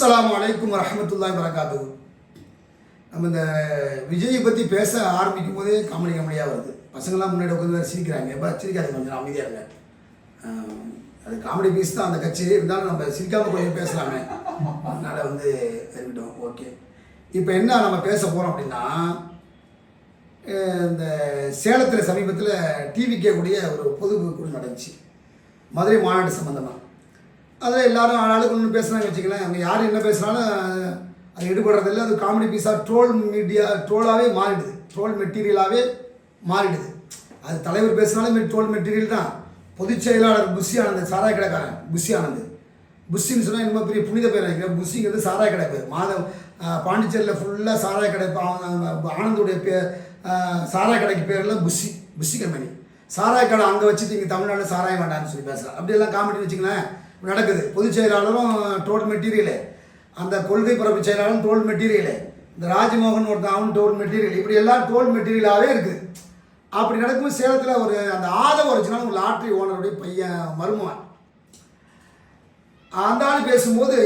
அஸ்லாம் அலைக்கும் வரஹமத்துல்லாஹி வரகாத்து நம்ம இந்த விஜயை பற்றி பேச ஆரம்பிக்கும் போதே காமெடி காமெடியாக வருது. பசங்களாம் முன்னாடி உட்காந்து சிரிக்கிறாங்க. எப்போ சிரிக்காது கொஞ்சம் அமைதியாக இருங்க. அது காமெடி பீஸ் தான் அந்த கட்சி. இருந்தாலும் நம்ம சிரிக்காம கொஞ்சம் பேசலாமே. அதனால் வந்து தெரிவிட்டோம் ஓகே. இப்போ என்ன நம்ம பேச போகிறோம் அப்படின்னா இந்த சேலத்தில் சமீபத்தில் டிவிக்கே கூடிய ஒரு பொது குழு நடந்துச்சு. மதுரை மாநாடு சம்மந்தமாக அதில் எல்லாரும் ஆளாளுக்கு ஒன்று பேசுனாங்க வச்சுக்கலாம் அங்கே யார் என்ன பேசுனாலும் அது எடுபடுறதில்ல அது காமெடி பீஸாக ட்ரோல் மீடியா ட்ரோலாகவே மாறிடுது. ட்ரோல் மெட்டீரியலாகவே மாறிடுது. அது தலைவர் பேசினாலும் ட்ரோல் மெட்டீரியல் தான். பொதுச் செயலாளர் புஷி ஆனந்த் சாராய கடைக்காரன். புஷி ஆனந்த். புஷின்னு சொன்னால் இன்னும் பெரிய புனித பேர் நினைக்கிறேன். புஷிங்கிறது சாராய கடை பேர். மாதம் பாண்டிச்சேரியில் ஃபுல்லாக சாராய கடை ஆனந்தோடைய பே ஆனந்துடைய பேர் சாராய கடைக்கு பேரில் புஷி புஷி கம்பெனி. சாராய கடை அங்கே வச்சுட்டு இங்கே தமிழ்நாட்டில் சாராயம் வேண்டாம்னு சொல்லி பேசுகிறேன் அப்படியெல்லாம் காமெடி வச்சுங்களேன் நடக்குது. பொதுச் செயலாளரும் டோல் மெட்டீரியலு அந்த கொள்கை பரப்பு செயலாளரும் டோல் மெட்டீரியலு இந்த ராஜ்மோகன் ஒருத்தன் அவன் டோல் மெட்டீரியல் இப்படி எல்லாம் டோல் மெட்டீரியலாகவே இருக்குது அப்படி நடக்கும்போது சேலத்தில் ஒரு அந்த ஆதவ ஒரிஜினல் ஒரு லாட்ரி ஓனருடைய பையன் மருமகன் அந்த ஆள் பேசும்போது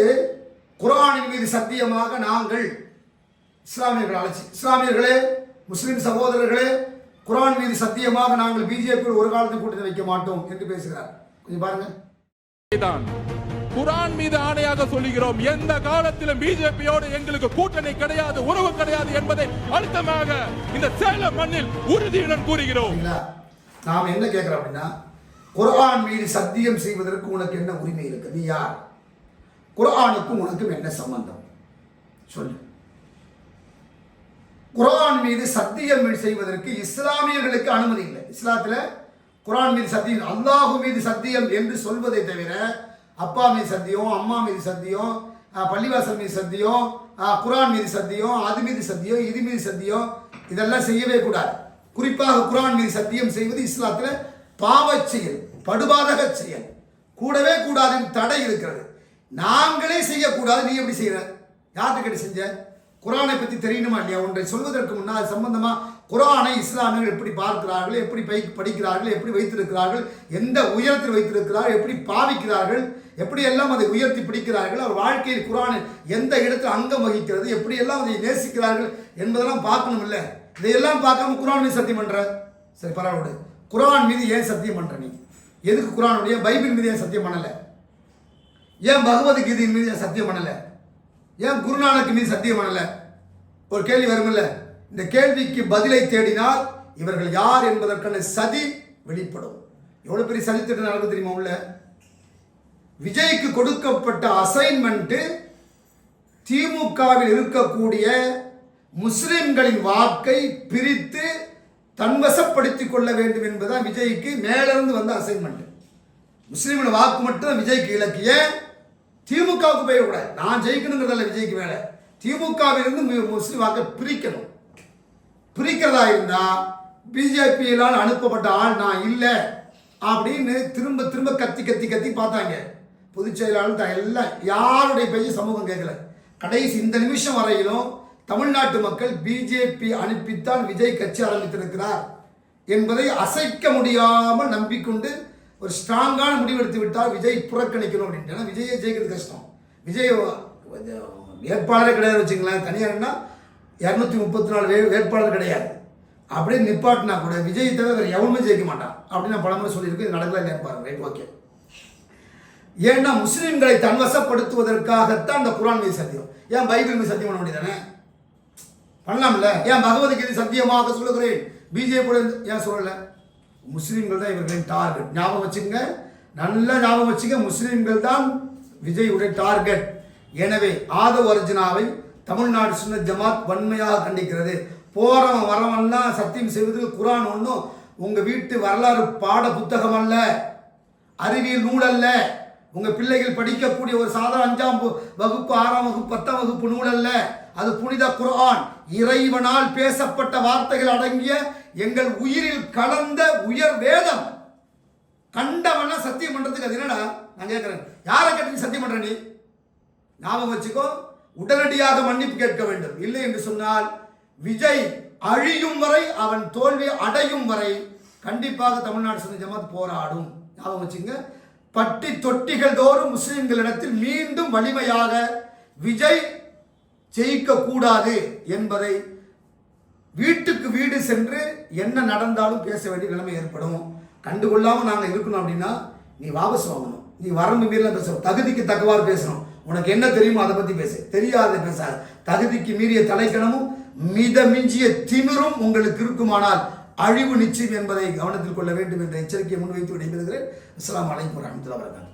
குரானின் மீது சத்தியமாக நாங்கள் இஸ்லாமியர்கள் அழைச்சி இஸ்லாமியர்களே முஸ்லீம் சகோதரர்களே குரான் மீது சத்தியமாக நாங்கள் பிஜேபியில் ஒரு காலத்தில் கூட்டணி வைக்க மாட்டோம் என்று பேசுகிறார். கொஞ்சம் பாருங்கள் தான் குரான் மீது ஆணையாக சொல்லுகிறோம் எந்த காலத்திலும் பிஜேபியோடு எங்களுக்கு கூட்டணி கிடையாது உறவு கிடையாது என்பதை அழுத்தமாக இந்த சேலம் மண்ணில் உறுதியுடன் கூறுகிறோம். நாம் என்ன கேட்கிறோம் அப்படின்னா குர்ஆன் மீது சத்தியம் செய்வதற்கு உனக்கு என்ன உரிமை இருக்கு? நீ யார்? குரானுக்கும் உனக்கும் என்ன சம்பந்தம்? சொல்லு. குரான் மீது சத்தியம் செய்வதற்கு இஸ்லாமியர்களுக்கு அனுமதி இல்லை. இஸ்லாத்தில் குரான் மீது சத்தியம் அல்லாஹு மீது சத்தியம் என்று சொல்வதை தவிர அப்பா மீது சத்தியம் அம்மா மீது சத்தியம் பள்ளிவாசல் மீது சத்தியம் குரான் மீது சத்தியம் அது மீது சத்தியம் இது மீது சத்தியம் இதெல்லாம் செய்யவே கூடாது. குறிப்பாக குரான் மீது சத்தியம் செய்வது இஸ்லாத்தில் பாவ செயல் படுபாதக செயல். கூடவே கூடாதுன்னு தடை இருக்கிறது. நாங்களே செய்யக்கூடாது. நீ எப்படி செய்யற யார்கிட்ட செஞ்ச? குரானை பற்றி தெரியணுமா இல்லையா? ஒன்றை சொல்வதற்கு முன்னால் அது குரானை இஸ்லாமியர்கள் எப்படி பார்க்கிறார்கள் எப்படி பை படிக்கிறார்கள் எப்படி வைத்திருக்கிறார்கள் எந்த உயரத்தில் வைத்திருக்கிறார்கள் எப்படி பாவிக்கிறார்கள் எப்படி எல்லாம் அதை உயர்த்தி பிடிக்கிறார்கள் அவர் வாழ்க்கையில் குரான் எந்த இடத்தில் அங்கம் வகிக்கிறது எப்படி எல்லாம் அதை நேசிக்கிறார்கள் என்பதெல்லாம் பார்க்கணும் இல்லை. இதையெல்லாம் பார்க்காம குரான் மீது சத்தியம் பண்ணுற சரி பரவாயில்ல குரான் மீது ஏன் சத்தியம் பண்ணுற நீ? எதுக்கு குரானுடைய பைபிள் மீது ஏன் சத்தியம் பண்ணலை? ஏன் பகவத்கீதையின் மீது ஏன் சத்தியம் பண்ணலை? ஏன் குருநானக் நீ சத்தியம் பண்ணல? ஒரு கேள்வி வருமில்ல? இந்த கேள்விக்கு பதிலை தேடினால் இவர்கள் யார் என்பதற்கான சதி வெளிப்படும். எவ்வளவு பெரிய சதி திட்டம் நடக்கு தெரியுமா உள்ள? விஜய்க்கு கொடுக்கப்பட்ட அசைன்மெண்ட் திமுகவில் இருக்கக்கூடிய முஸ்லிம்களின் வாக்கை பிரித்து தன்வசப்படுத்திக் கொள்ள வேண்டும் என்பதுதான் விஜய்க்கு மேலிருந்து வந்த அசைன்மெண்ட் முஸ்லீம்கள வாக்கு மட்டும் விஜய்க்கு இலக்கிய ஏன்? திமுகவுக்கு போயிடக்கூடாது நான் ஜெயிக்கணுங்கிறதில்ல விஜய்க்கு மேலே. திமுகவிலிருந்து முஸ்லீம் வாக்கை பிரிக்கணும். பிரிக்கிறதா இருந்தால் பிஜேபியிலால் அனுப்பப்பட்ட ஆள் நான் இல்லை அப்படின்னு திரும்ப திரும்ப கத்தி கத்தி கத்தி பார்த்தாங்க. பொதுச் செயலாளர் எல்லாம் யாருடைய பேச்சு சமூகம் கேட்கல. கடைசி இந்த நிமிஷம் வரையிலும் தமிழ்நாட்டு மக்கள் பிஜேபி அனுப்பித்தான் விஜய் கட்சி ஆரம்பித்திருக்கிறார் என்பதை அசைக்க முடியாமல் நம்பிக்கொண்டு ஒரு ஸ்ட்ராங்கான முடிவெடுத்து விட்டால் விஜய் புறக்கணிக்கணும் அப்படின்ட்டு. ஏன்னா விஜயை ஜெயிக்கிறது கஷ்டம். விஜய் வேட்பாளரே கிடையாது வச்சுங்களேன் தனியார்னா இரநூத்தி முப்பத்தி நாலு வே வேட்பாளர் கிடையாது. அப்படியே நிப்பாட்டினா கூட விஜய் தவிர வேறு எவனுமே ஜெயிக்க மாட்டான். அப்படின்னு நான் பலமுறை சொல்லியிருக்கேன் இது நடக்கல இல்லையா பாருங்க. Right okay. ஏன்னா முஸ்லீம்களை தன்வசப்படுத்துவதற்காகத்தான் அந்த குரான் மீது சத்தியம். ஏன் பைபிள் மீது சத்தியம் பண்ண முடியுதானே பண்ணலாம்ல. ஏன் பகவத்கீதை சத்தியமாக சொல்லுகிறேன். பிஜேபி ஏன் சொல்லலை? முஸ்லீம்கள் தான் இவர்களின் டார்கெட் ஞாபகம் வச்சுங்க நல்லா ஞாபகம் வச்சுங்க முஸ்லீம்கள் தான் விஜயுடைய டார்கெட் எனவே ஆதவ் அர்ஜுனாவை தமிழ்நாடு சுன்ன ஜமாத் வன்மையாக கண்டிக்கிறது. போறவன் வரவன்லாம் சத்தியம் செய்வதுக்கு குரான் ஒன்றும் உங்கள் வீட்டு வரலாறு பாட புத்தகம் அல்ல. அறிவியல் நூல் அல்ல. உங்கள் பிள்ளைகள் படிக்கக்கூடிய ஒரு சாதாரண அஞ்சாம் வகுப்பு ஆறாம் வகுப்பு பத்தாம் வகுப்பு நூல் அல்ல. அது புனித குரான். இறைவனால் பேசப்பட்ட வார்த்தைகள் அடங்கிய எங்கள் உயிரில் கலந்த உயர் வேதம். கண்டவன சத்தியம் பண்றதுக்கு அது என்னடா? நான் கேட்கிறேன் யாரை கேட்டு சத்தியம் பண்ற நீ? ஞாபகம் வச்சுக்கோ. உடனடியாக மன்னிப்பு கேட்க வேண்டும். இல்லை என்று சொன்னால் விஜய் அழியும் வரை அவன் தோல்வி அடையும் வரை கண்டிப்பாக தமிழ்நாடு சுன்ன ஜமாத் போராடும். ஞாபகம் வச்சுங்க. பட்டி தொட்டிகள் தோறும் முஸ்லிம்களிடத்தில் மீண்டும் வலிமையாக விஜய் ஜெயிக்க கூடாது என்பதை வீட்டுக்கு வீடு சென்று என்ன நடந்தாலும் பேச வேண்டிய நிலைமை ஏற்படும். கண்டுகொள்ளாமல் நாங்கள் இருக்கணும் அப்படின்னா நீ வாபஸ் வாங்கணும். நீ வரம்பு மீறலாம் பேசணும் தகுதிக்கு தக்கவாறு பேசணும். உனக்கு என்ன தெரியுமோ அதை பற்றி பேசு. தெரியாத பேசாத. தகுதிக்கு மீறிய தலைக்கணமும் மித மிஞ்சிய திமிரும் உங்களுக்கு இருக்குமானால் அழிவு நிச்சயம் என்பதை கவனத்தில் கொள்ள வேண்டும் என்ற எச்சரிக்கையை முன்வைத்து விடைபெறுகிறேன். இஸ்லாம் அலைக்கும் வரஹ்மத்துல்லாஹி வபரகாத்துஹு.